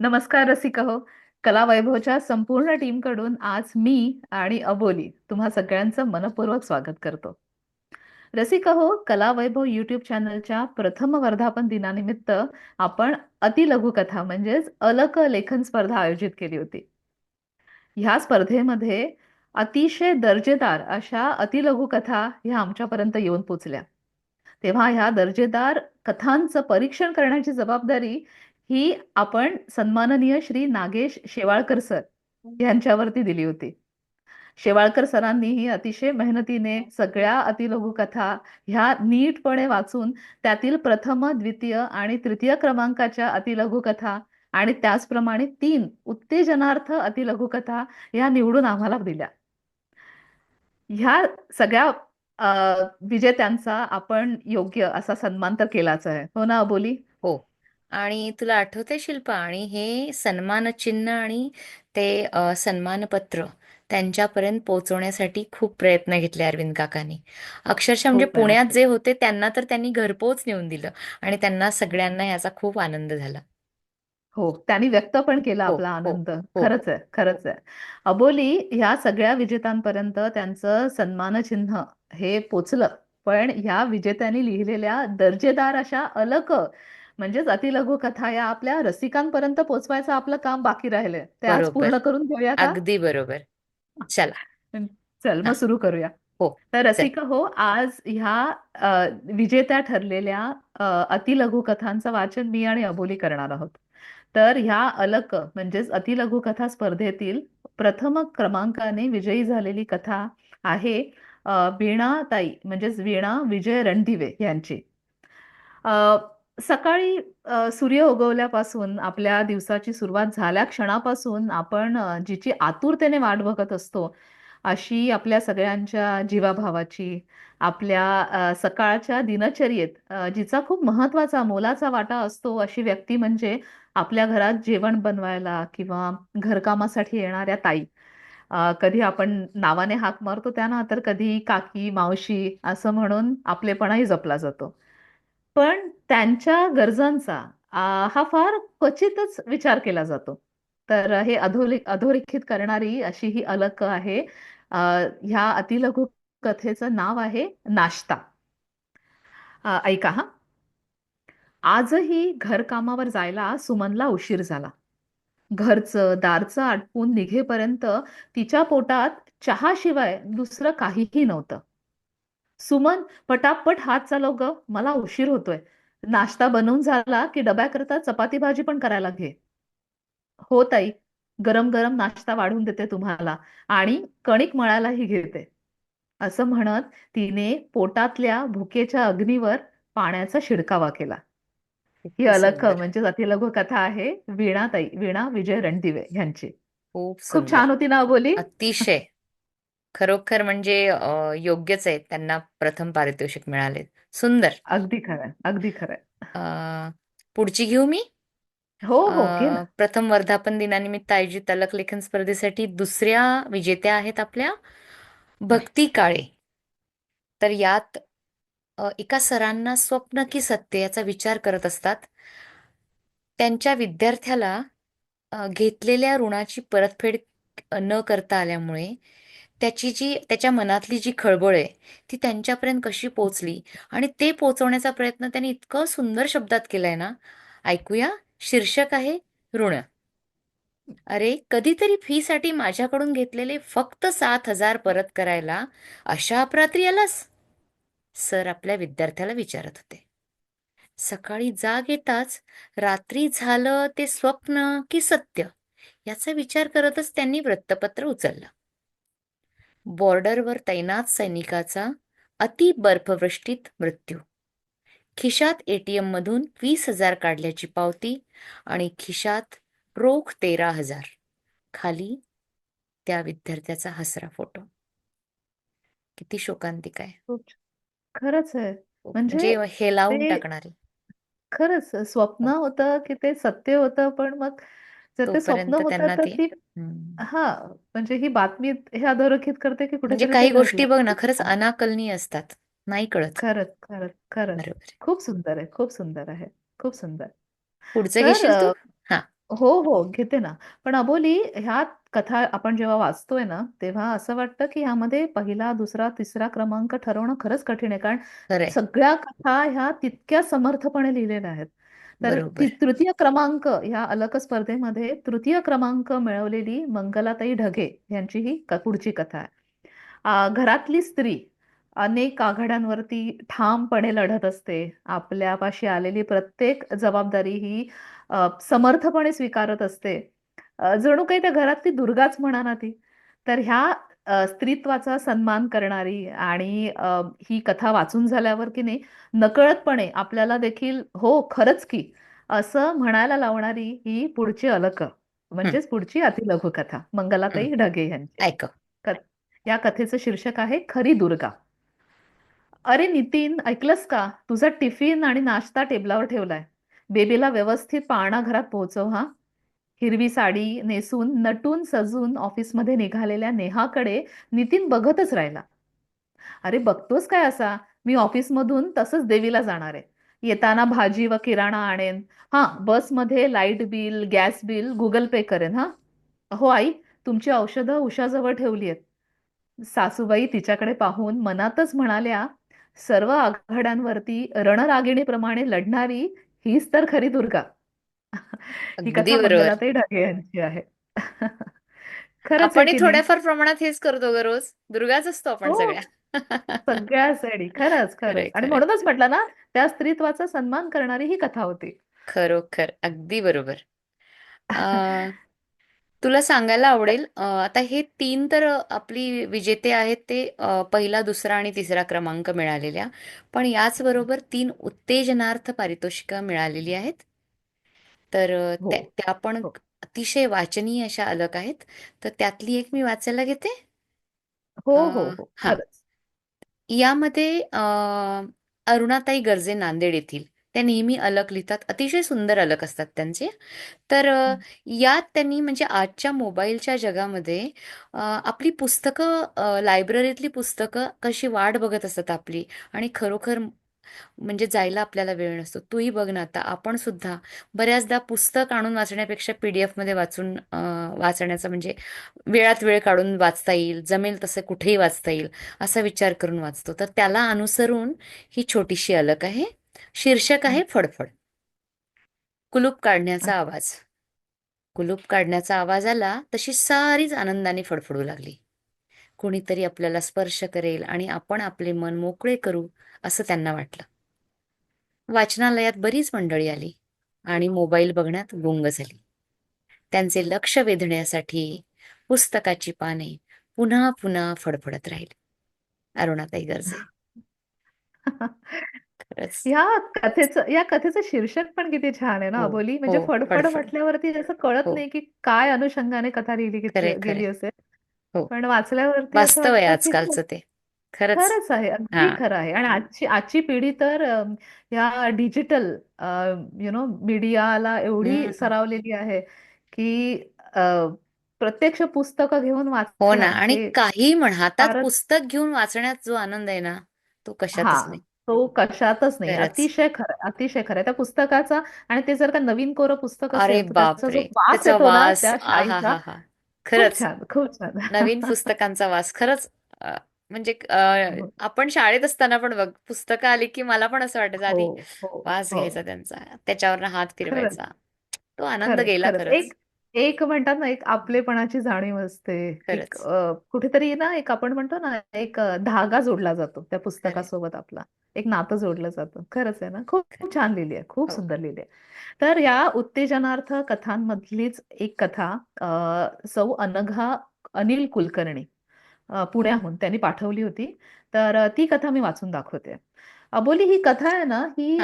नमस्कार रसिका हो. कला वैभवच्या संपूर्ण टीमकडून आज मी आणि अबोली तुम्हा सगळ्यांचं मनपूर्वक स्वागत करतो. रसिका हो कला वैभव युट्यूब चॅनलच्या प्रथम वर्धापन दिनानिमित्त आपण अतिलघुकथा म्हणजेच अलक लेखन स्पर्धा आयोजित केली होती. ह्या स्पर्धेमध्ये अतिशय दर्जेदार अशा अतिलघुकथा ह्या आमच्यापर्यंत येऊन पोचल्या. तेव्हा ह्या दर्जेदार कथांचं परीक्षण करण्याची जबाबदारी ही आपण सन्माननीय श्री नागेश शेवाळकर सर यांच्यावरती दिली होती. शेवाळकर सरांनी ही अतिशय मेहनतीने सगळ्या अतिलघुकथा ह्या नीटपणे वाचून त्यातील प्रथम द्वितीय आणि तृतीय क्रमांकाच्या अतिलघुकथा आणि त्याचप्रमाणे तीन उत्तेजनार्थ अतिलघुकथा ह्या निवडून आम्हाला दिल्या. ह्या सगळ्या विजेत्यांचा आपण योग्य असा सन्मान तर केलाच आहे. हो ना अबोली? हो. आणि तुला आठवतंय शिल्पा? आणि हे सन्मान चिन्ह आणि ते अ, सन्मानपत्र त्यांच्यापर्यंत पोहोचवण्यासाठी खूप प्रयत्न घेतले अरविंद काकांनी. अक्षरशः म्हणजे खूप मेहनत पुण्यात जे होते त्यांना तर त्यांनी घरपोच नेऊन दिलं आणि त्यांना सगळ्यांना याचा खूप आनंद झाला. हो त्यांनी व्यक्त पण केला हो आपला हो आनंद. हो. खरंच आहे खरंच आहे. अबोली ह्या सगळ्या विजेत्यांपर्यंत त्यांचं सन्मानचिन्ह हे पोचलं. पण ह्या विजेत्यांनी लिहिलेल्या दर्जेदार अशा अलक म्हणजेच अतिलघु कथा या आपल्या रसिकांपर्यंत पोचवायचं आपलं काम बाकी राहिलंय. ते आज बरोबर. पूर्ण करून घेऊया का? अगदी बरोबर. चला. चल मग हा सुरू करूया. हो तर चल. रसिका हो आज ह्या अ, विजेत्या ठरलेल्या अ, अतिलघु कथांचं वाचन मी आणि अबोली करणार आहोत. तर ह्या अलक म्हणजेच अतिलघु कथा स्पर्धेतील प्रथम क्रमांकाने विजयी झालेली कथा आहे अ, वीणाताई म्हणजेच वीणा विजय रणदिवे यांची. अ, सकाळी अ, सूर्य उगवल्यापासून आपल्या दिवसाची सुरुवात झाल्या क्षणापासून आपण अ, जिची आतुरतेने वाट बघत असतो अशी आपल्या सगळ्यांच्या जीवाभावाची आपल्या अ, सकाळच्या दिनचर्येत अ, जिचा खूप महत्त्वाचा मोलाचा वाटा असतो अशी व्यक्ती म्हणजे आपल्या घरात जेवण बनवायला किंवा घरकामासाठी येणाऱ्या ताई. अ, कधी आपण नावाने हाक मारतो त्यांना तर कधी काकी मावशी असं म्हणून आपलेपणाही जपला जातो. पण त्यांच्या गरजांचा हा फार क्वचितच विचार केला जातो. तर हे अधोले अधोरेखित करणारी अशी ही अलक आहे ह्या अतिलघु कथेचं नाव आहे नाश्ता. ऐका हा. आजही घरकामावर जायला सुमनला उशीर झाला. घरचं दारचं आटपून निघेपर्यंत तिच्या पोटात चहाशिवाय दुसरं काहीही नव्हतं. सुमन पटापट हात चालव ग मला उशीर होतोय. नाश्ता बनवून झाला की डब्याकरता चपाती भाजी पण करायला घे. हो ताई गरम गरम नाश्ता वाढून देते तुम्हाला आणि कणिक मळायलाही घेते. असं म्हणत तिने पोटातल्या भुकेच्या अग्नीवर पाण्याचा शिडकावा केला. ही अलख म्हणजे अतिलघु कथा आहे. वीणाताई वीणा विजय रणदिवे यांची. खूप छान होती ना बोली? अतिशय. खरोखर म्हणजे अ, योग्यच आहे त्यांना प्रथम पारितोषिक मिळाले सुंदर. अगदी खरं अगदी खरं अ, पुढची घेऊ मी? हो अ, हो घे ना. प्रथम वर्धापन दिनानिमित्त आयोजित अलक लेखन स्पर्धेसाठी दुसऱ्या विजेत्या आहेत आपल्या भक्ती काळे. तर यात अ, एका सरांना स्वप्न की सत्य याचा विचार करत असतात. त्यांच्या विद्यार्थ्याला अ, घेतलेल्या ऋणाची परतफेड न करता आल्यामुळे त्याची जी त्याच्या मनातली जी खळबळ आहे ती त्यांच्यापर्यंत कशी पोचली आणि ते पोचवण्याचा प्रयत्न त्यांनी इतकं सुंदर शब्दात केलाय ना? ऐकूया. शीर्षक आहे ऋण. अरे कधीतरी फीसाठी माझ्याकडून घेतलेले फक्त सात हजार परत करायला अशा अपरात्री आलास? सर आपल्या विद्यार्थ्याला विचारत होते. सकाळी जाग येताच रात्री झालं ते स्वप्न की सत्य? याचा विचार करतच त्यांनी वृत्तपत्र उचललं. बॉर्डरवर तैनात सैनिकाचा अति बर्फवृष्टीत मृत्यू. खिशात एटीएम मधून वीस हजार काढल्याची पावती आणि खिशात रोख तेरा हजार. खाली त्या विद्यार्थ्याचा हसरा फोटो. किती शोकांतिक आहे. खरंच आहे. म्हणजे म्हणजे हेलावून ते टाकणारे. खरंच स्वप्न हो. होतं की ते सत्य होतं पण मग जर ते स्वप्न तोपर्यंत होतं त्यांना तर ते ती. हा म्हणजे ही बातमी हे अधोरेखित करते की म्हणजे कुठेतरी ते काही गोष्टी बघ ना खरंच अनाकलनीय असतात नाही कळत. खरंच खरंच खरंच. बरोबर खूप सुंदर आहे खूप सुंदर आहे खूप सुंदर. पुढचं तर घेशील तू? अ, हा. हो हो घेते ना. पण अबोली ह्या कथा आपण जेव्हा वाचतोय ना तेव्हा असं वाटतं की ह्यामध्ये पहिला दुसरा तिसरा क्रमांक ठरवणं खरंच कठीण आहे. कारण सगळ्या कथा ह्या तितक्या समर्थपणे लिहिलेल्या आहेत. तर तृतीय क्रमांक ह्या अलक स्पर्धेमध्ये तृतीय क्रमांक मिळवलेली मंगलाताई ढगे यांची ही पुढची कथा आहे. घरातली स्त्री अनेक आघाड्यांवरती ठामपणे लढत असते. आपल्यापाशी आलेली प्रत्येक जबाबदारी ही समर्थपणे स्वीकारत असते. जणू काही त्या घरातली दुर्गाच म्हणा ना ती. तर ह्या अ, स्त्रीत्वाचा सन्मान करणारी आणि अ, ही कथा वाचून झाल्यावर की नाही नकळतपणे आपल्याला देखील हो खरंच की असं म्हणायला लावणारी ही पुढची अलक हं, म्हणजेच पुढची अतिलघु कथा हं. मंगलाताई ढगे यांची. ऐक. क- या कथेचं शीर्षक आहे खरी दुर्गा. अरे नितीन ऐकलंस का? तुझा टिफिन आणि नाश्ता टेबलावर ठेवलाय. बेबीला व्यवस्थित पाळणाघरात पोहोचव हा. हिरवी साडी नेसून नटून सजून ऑफिसमध्ये निघालेल्या नेहाकडे नितीन बघतच राहिला. अरे बघतोस काय असा? मी ऑफिसमधून तसंच देवीला जाणार आहे. येताना भाजी व किराणा आणेन. हा बसमध्ये light bill gas bill Google Pay करेन हा. हो आई तुमची औषधं उशाजवळ ठेवली आहेत. सासूबाई तिच्याकडे पाहून मनातच म्हणाल्या सर्व आघाड्यांवरती रणरागिणीप्रमाणे लढणारी हीच तर खरी दुर्गा. ही अगदी कथा बरोबर. मंगलाताई ढगे यांची आहे. खरंच आहे आपणही की नाही? थोड्याफार प्रमाणात हेच करतो ग रोज. दुर्गाच असतो आपण हो. सगळ्या. सगळ्यासाठी खरंच खरंय खरंच आणि खरंय म्हणूनच म्हटलं ना त्या स्त्रीत्वाचा सन्मान करणारी ही कथा होती. खरोखर. अगदी बरोबर. अ, तुला सांगायला आवडेल अ, आता हे तीन तर आपली विजेते आहेत ते अ, पहिला दुसरा आणि तिसरा क्रमांक मिळालेल्या. पण याचबरोबर तीन उत्तेजनार्थ पारितोषिकं मिळालेली आहेत. तर अ, हो. त्या त्या पण हो. अतिशय वाचनीय अशा अलग आहेत. तर त्यातली एक मी वाचायला घेते. हो अ, हो हो. हा. खरंच. यामध्ये अ, अरुणाताई गर्जे नांदेड येथील. त्या नेहमी अलक लिहितात. अतिशय सुंदर अलक असतात त्यांचे. तर अ, यात त्यांनी म्हणजे आजच्या मोबाईलच्या जगामध्ये अ, आपली पुस्तकं अ, लायब्ररीतली पुस्तकं कशी वाट बघत असतात आपली आणि खरोखर म्हणजे जायला आपल्याला वेळ नसतो. तूही बघ ना आता आपण सुद्धा बऱ्याचदा पुस्तक आणून वाचण्यापेक्षा पीडीएफमध्ये वाचून अ, वाचण्याचा म्हणजे वेळात वेळ काढून वाचता येईल जमेल तसं कुठेही वाचता येईल असा विचार करून वाचतो. तर त्याला अनुसरून ही छोटीशी अलक आहे. शीर्षक आहे फडफड. कुलूप काढण्याचा आवाज. कुलूप काढण्याचा आवाज आला तशी सारीच आनंदाने फडफडू लागली. कोणीतरी आपल्याला स्पर्श करेल आणि आपण आपले मन मोकळे करू असं त्यांना वाटलं. वाचनालयात बरीच मंडळी आली आणि मोबाईल बघण्यात गुंग झाली. त्यांचे लक्ष वेधण्यासाठी पुस्तकाची पाने पुन्हा पुन्हा फडफडत राहिली. अरुणाताई गर्जे. या कथेचं या कथेचं शीर्षक पण किती छान आहे ना हो अबोली? हो म्हणजे फडफड फडफड. म्हटल्यावरती जसं कळत हो. नाही की काय अनुषंगाने कथा लिहिली गेली असेल. हो. पण वाचल्यावरती असं वास्तव आहे वाटतं की आजकालचं ते. खरंच. खरंच आहे. हा. अगदी खरं आहे. आणि आजची आजची पिढी तर अम, या डिजिटल यु नो मीडियाला एवढी हम्म. सरावलेली आहे की अ, प्रत्यक्ष पुस्तकं घेऊन हो ना. वाचणं आणि हे काही म्हण हातात फारच पुस्तक घेऊन वाचण्यात जो आनंद आहे ना तो हा. कशातच नाही. तो कशातच नाही. खरंच. अतिशय खरं अतिशय खरं त्या पुस्तकाचा आणि ते जर का नवीन कोरं पुस्तक अरे असेल तर त्याचा जो बापरे! वास त्याचा येतो ना वास. त्या आ हा शाईचा हा हा. खूप खरंच छान खूप छान. नवीन पुस्तकांचा वास. खरंच अ, म्हणजे अ, हो. आपण शाळेत असताना पण बघ पुस्तकं आली की मला पण असं वाटायचं हो आधी हो वास हो. घ्यायचा त्यांचा त्याच्यावरनं हात खरंच. फिरवायचा. तो आनंद खरंच गेला खरंच. खरंच. एक एक म्हणतात ना एक आपलेपणाची जाणीव असते. एक खरंच. अ, कुठेतरी ना एक आपण म्हणतो ना एक अ, धागा जोडला जातो त्या खरंय पुस्तकासोबत आपला. एक नातं जोडलं जातं. खरंच आहे ना? खूप छान लिहिली आहे. खूप हो. सुंदर लिहिली आहे. तर या उत्तेजनार्थ कथांमधलीच एक कथा सौ अनघा अनिल कुलकर्णी पुण्याहून त्यांनी पाठवली होती. तर ती कथा मी वाचून दाखवते. अबोली ही कथा आहे ना ही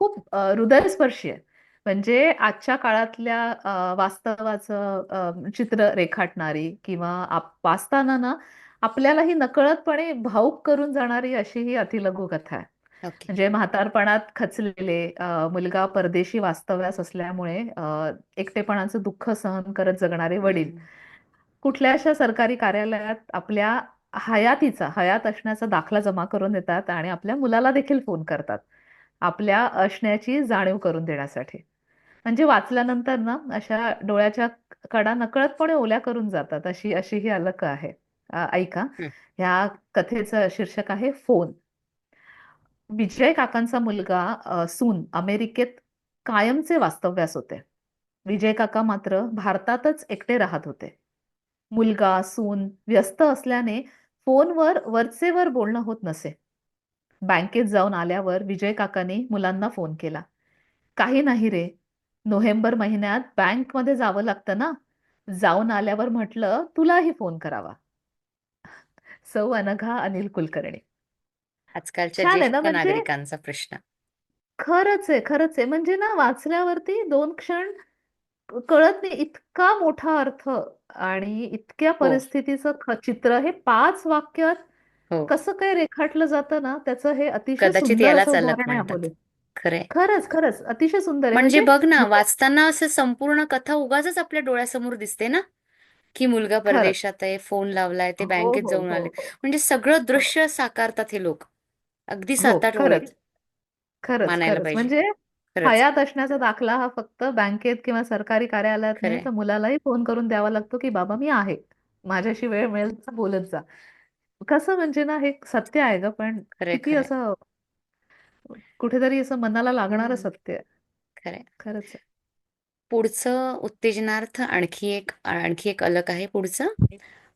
खूप हृदयस्पर्शी आहे. म्हणजे आजच्या काळातल्या वास्तवाचं चित्र रेखाटणारी किंवा वाचताना ना आपल्यालाही नकळतपणे भावुक करून जाणारी अशी ही अतिलघु कथा आहे. म्हणजे म्हातारपणात खचलेले मुलगा परदेशी वास्तव्यास असल्यामुळे एकटेपणाचं दुःख सहन करत जगणारे वडील कुठल्याशा सरकारी कार्यालयात आपल्या हयातीचा हयात असण्याचा दाखला जमा करून देतात आणि आपल्या मुलाला देखील फोन करतात. आपल्या असण्याची जाणीव करून देण्यासाठी. म्हणजे वाचल्यानंतर ना अशा डोळ्याच्या कडा नकळतपणे ओल्या करून जातात अशी अशी ही अलक आहे. अ, ऐका. हं, ह्या कथेचं शीर्षक आहे फोन. विजय काकांचा मुलगा अ, सून अमेरिकेत कायमचे वास्तव्यास होते. विजय काका मात्र भारतातच एकटे राहत होते. मुलगा सून व्यस्त असल्याने फोनवर वरचेवर बोलणं होत नसे. बँकेत जाऊन आल्यावर विजय काकाने मुलांना फोन केला. काही नाही रे. नोव्हेंबर महिन्यात बँकमध्ये जावं लागतं ना? जाऊन आल्यावर म्हटलं तुलाही फोन करावा. सौ अनघा अनिल कुलकर्णी. आजकालच्या छान आहे ना ज्येष्ठ म्हणजे? नागरिकांचा प्रश्न. खरंच आहे खरंच आहे. म्हणजे ना वाचल्यावरती दोन क्षण कळत नाही इतका मोठा अर्थ आणि इतक्या हो. परिस्थितीचं ख- चित्र हे पाच वाक्यात हो. कसं काय रेखाटलं जातं ना त्याचं हे अतिशय कदाचित सुंदर असं यालाच अलक उदाहरण आहे म्हणतात. अबोले खरंय. खरंच खरंच. अतिशय सुंदर आहे. म्हणजे म्हणजे बघ ना मुलं वाचताना असं संपूर्ण कथा उगाचच आपल्या डोळ्यासमोर दिसते ना? की मुलगा खरंच. परदेशात आहे फोन लावलाय ते हो बँकेत हो जाऊन हो. आले. हो म्हणजे सगळं हो दृश्य साकारतात हे लोक. अगदी हो सात आठ ओळीत खरंच खरंच मानायला खरंच. पाहिजे. म्हणजे खरंच. हयात असण्याचा दाखला हा फक्त बँकेत किंवा सरकारी कार्यालयात नाही तर मुलालाही फोन करून द्यावा लागतो की बाबा मी आहे. माझ्याशी वेळ मिळेल तर बोलत जा. कसं म्हणजे ना हे सत्य आहे ग पण खरंय किती खरंय. असं कुठेतरी असं मनाला लागणारं सत्य आहे. खरंय. खरंच आहे. पुढचं उत्तेजनार्थ आणखी एक आणखी एक अलक आहे पुढचं.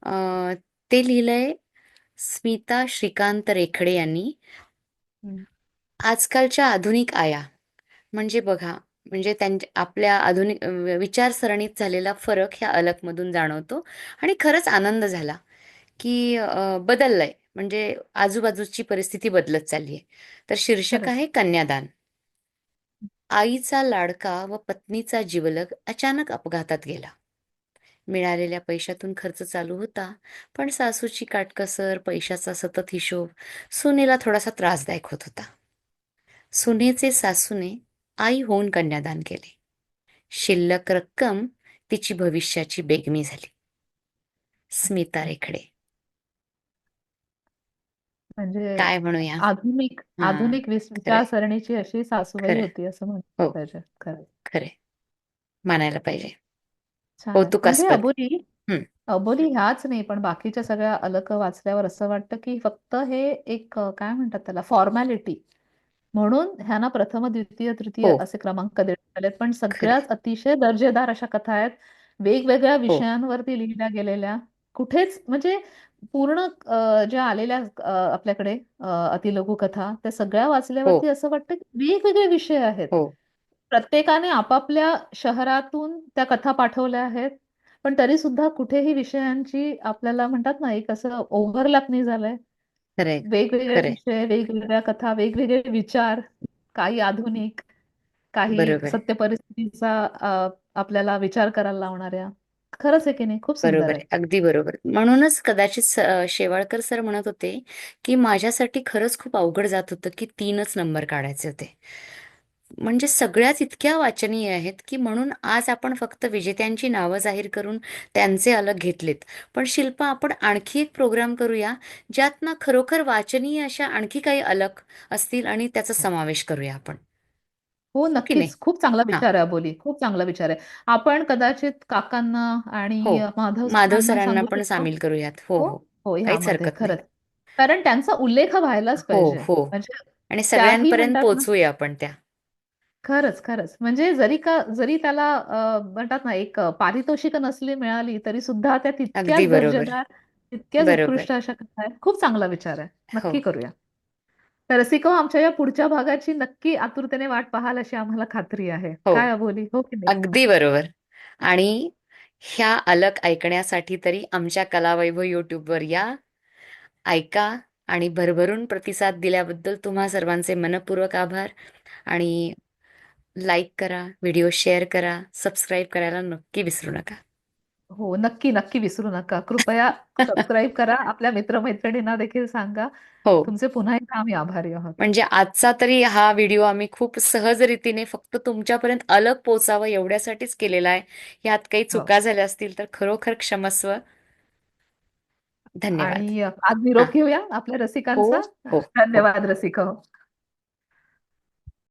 अं, ते लिहिलंय स्मिता श्रीकांत रेखडे यांनी. हम्म. आजकालच्या आधुनिक आया म्हणजे बघा म्हणजे त्यांच्या आपल्या आधुनिक अ, विचारसरणीत झालेला फरक ह्या अलकमधून जाणवतो. आणि खरंच आनंद झाला की अ, बदललंय. म्हणजे आजूबाजूची परिस्थिती बदलत चालली आहे तर शीर्षक खरंच. आहे कन्यादान. आईचा लाडका व पत्नीचा जिवलग अचानक अपघातात गेला. मिळालेल्या पैशातून खर्च चालू होता पण सासूची काटकसर पैशाचा सतत हिशोब सुनेला थोडासा त्रासदायक होत होता. सुनेचे सासूने आई होऊन कन्यादान केले. शिल्लक रक्कम तिची भविष्याची बेगमी झाली. स्मिता रेखडे. म्हणजे काय म्हणूया? आधुनिक हा आधुनिक विस- खरंय विचारसरणीची अशी सासूबाई खरंय होती असं हो. पाहिजे. खरंच खरंय मानायला पाहिजे. छान. म्हणजे कौतुकास्पद. अबोली अबोली ह्याच नाही पण बाकीच्या सगळ्या अलक वाचल्यावर असं वाटतं की फक्त हे एक अ, काय म्हणतात त्याला फॉर्मॅलिटी. म्हणून ह्यांना प्रथम द्वितीय तृतीय हो. असे क्रमांक देण्यात आलेत. पण खरंय सगळ्याच अतिशय दर्जेदार अशा कथा आहेत. वेगवेगळ्या हो. विषयांवरती लिहिल्या गेलेल्या. कुठेच म्हणजे पूर्ण ज्या आलेल्या आपल्याकडे अ, अतिलघु कथा त्या सगळ्या हो. वाचल्यावरती असं वाटतं की वेगवेगळे विषय आहेत. हो. प्रत्येकाने आपापल्या शहरातून त्या कथा पाठवल्या आहेत पण तरी सुद्धा कुठेही विषयांची आपल्याला म्हणतात ना एक असं ओव्हरलॅप नाही झालंय. वेगवेगळे विषय वेगवेगळ्या कथा वेगवेगळे विचार काही आधुनिक काही सत्य परिस्थितीचा आपल्याला विचार करायला लावणाऱ्या. खरंच आहे की नाही? खूप सुंदर बरोबर आहे. आहे अगदी बरोबर. म्हणूनच कदाचित स- अ, शेवाळकर सर म्हणत होते की माझ्यासाठी खरंच खूप अवघड जात होतं की तीनच नंबर काढायचे होते. म्हणजे सगळ्याच इतक्या वाचनीय आहेत की म्हणून आज आपण फक्त विजेत्यांची नावं जाहीर करून त्यांचे अलग घेतलेत. पण शिल्पा आपण आणखी एक प्रोग्राम करूया ज्यात ना खरोखर वाचनीय अशा आणखी काही अलग असतील आणि त्याचा समावेश करूया आपण. हो हो की नाही? नक्कीच. खूप चांगला हा. विचार आहे अबोली खूप चांगला विचार आहे. आपण कदाचित काकांना हो. आणि माधव माधव सरांना सरांना सांगू पण शकतो. सामील करूयात. हो हो. हो. हो काहीच ह्यामध्ये हरकत नाही. खरंच. कारण त्यांचा उल्लेख हा व्हायलाच हो पाहिजे. हो. म्हणजे आणि त्याही सगळ्यांपर्यंत म्हणतात ना पोहोचूया आपण त्या. खरंच खरंच. म्हणजे जरी का जरी त्याला अ, म्हणतात ना एक अ, पारितोषिकं नसली मिळाली तरी सुद्धा त्या अगदी तितक्याच बरोबर. दर्जेदार तितक्याच बरोबर. उत्कृष्ट अशा कथा आहेत. खूप चांगला विचार आहे. हो. नक्की करूया. रसिको आमच्या या पुढच्या भागाची नक्की आतुरतेने वाट पाहाल अशी आम्हाला खात्री आहे. हो. काय अबोली? हो की नाही? अगदी बरोबर. आणि ह्या अलक ऐकण्यासाठी तरी आमच्या कलावैभव यूट्यूबवर या. ऐका आणि भरभरून प्रतिसाद दिल्याबद्दल तुम्हा सर्वांचे मनपूर्वक आभार. आणि लाईक करा व्हिडिओ शेअर करा सबस्क्राईब करायला नक्की विसरू नका. हो नक्की नक्की विसरू नका. कृपया सबस्क्राईब करा. आपल्या मित्रमैत्रिणींना देखील सांगा. हो. तुमचे पुन्हा एकदा आम्ही आभारी आहोत. म्हणजे आजचा तरी हा व्हिडिओ आम्ही खूप सहज रीतीने फक्त तुमच्यापर्यंत अलग पोचावं एवढ्यासाठीच केलेला आहे. यात काही हो. चुका झाल्या असतील तर खरोखर क्षमस्व. धन्यवाद. आणि आज हा निरोप घेऊया आपल्या हो रसिकांचा. हो हो. धन्यवाद रसिक